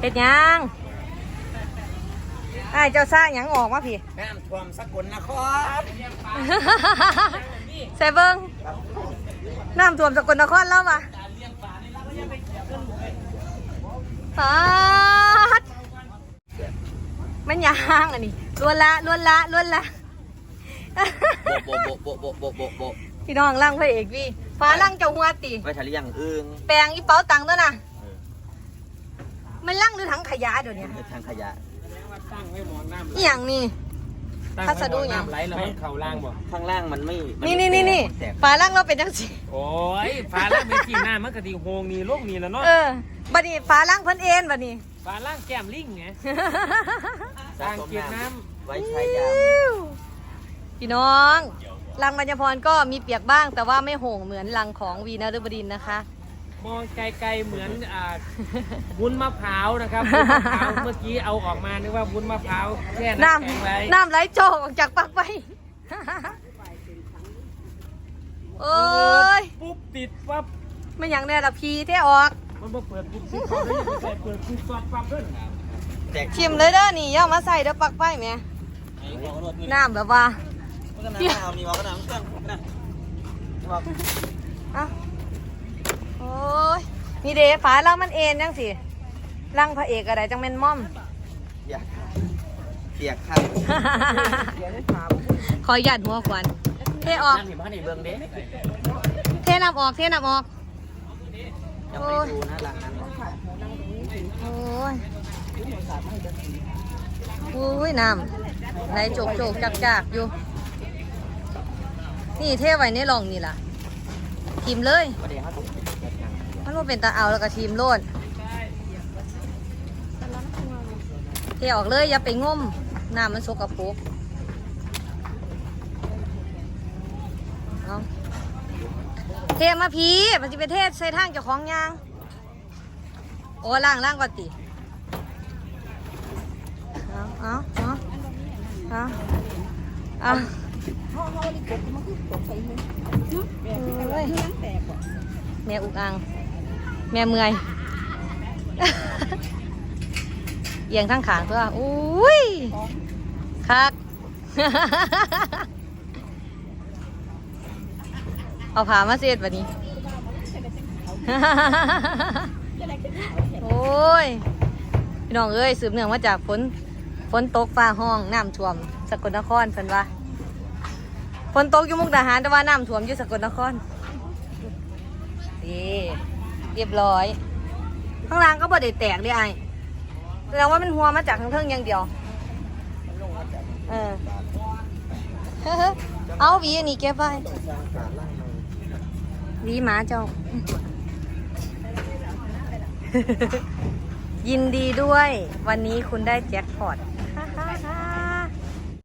เฮ็ดหยังไอ้ายเจ้าซ่าหยังออกมาพี่ น้ำท่วมสกลนครใส่เบิ้งน้ำท่วมสกลนครแล้ววะปาดมันยางอันนี้ล้วนละล้วนละล้วนละ โบโบโบโบโบโบโบพี่น้องล่างพระเอกพี่ฟ้าล่างเจ้าหัวตีไว้ทะเลียงอึ้งแปลงอีเป๋าตังค์ตัวน่ะ มันล่างหรือถังขยะเดี๋ยวนี้ทางขยะอีหยังนี่พัสดุหยังไหลแล้วมันเข่าล่างบ่ข้างล่างมันไม่มันี่นี่นี่นี่แตกฟ้าล่างเราเป็นจังสิโอ้ยฟ้าล่างเป็นกี่หน้ามันก็ดีโฮงนี่โลกนี่แล้วเนาะเออบัดนี้ฟ้าล่างเพิ่นเอ็นบัดนี้ ฟ้าล่างแก้มลิงไงสะสมอ่างเก็บน้ไว้ใช้ยามพี่น้องรังบรรยพรก็มีเปียกบ้างแต่ว่าไม่โห่งเหมือนรังของวีนฤบดินทร์นะคะ มองไกลๆเหมือนอ่าวุ้นมะพร้าวนะครับวุ้นมะพร้าวเมื่อกี้เอาออกมานึกว่าวุ้นมะพร้าวแช่น้น้ำแข็งไว้ำน้ำไหลโจกออกจากปากไปโอ้ยปุ๊บติดปั๊บไม่อย่างแน่ละพีเท่ออก มันบ่เปิดปุ๊บติดปั๊บเลยไม่ใช่เปิดปุ๊บปั๊บปั๊บเพิ่นแตกชิมเลยเด้อนี่ย่ามาใส่เด้อปักไปแหม่น้ำแบบว่าเปรี้ยวมีวอกระดังเครื่องนะบอกเอ้า โอ้ยนี่เด้ฝาเรามันเอ็นจังสิรังพระเอกอะไรจังแม่นม่อมอยากเปียกครับขอหยัดหัวขวัญเทออก นั่งอยู่บ้านในเบิ่งเด้เทน้ำออกเทน้ำออก ยังไม่ดูนะหลังนั้นโอ้ยโอ้ยน้ำไหลโจกโจกจักจักอยู่ นี่เทไว้ในร่องนี่ล่ะทีมเลยประเดี๋ยวเขาต้อง มันว่าเป็นตาเอาแล้วก็ทีมโลดเทออกเลยอย่าไปงมน้ำมันสกปรกเอาเทมาพีมันจะไปเทศใส่ทางเจ้าของยาง โอ้ล่างล่างก่อนติเอาเอาเอาเอาเอาเอ้ยแม่อุกอัง แม่เมื่อยเอียงทั้งขางตัวอุ้ยคัก เอาผามาเสียดวันนี้ โอ้ย พี่น้องเอ้ยสืบเนื่องมาจากฝน ฝนตกฟ้าห้องน้ำท่วม สกลนครเพิ่นว่าฝนตกอยู่มุกดาหารแต่ว่าน้ำท่วมอยู่สกลนครนี่ เรียบร้อย ข้างล่างก็บ่ได้แตกเลยไอ้แสดงว่ามันหัวมาจากข้างเทิงอย่างเดียว เออ เอาวีอันนี้เก็บไว้วีหมาเจ้า ยินดีด้วย วันนี้คุณได้แจ็คพอต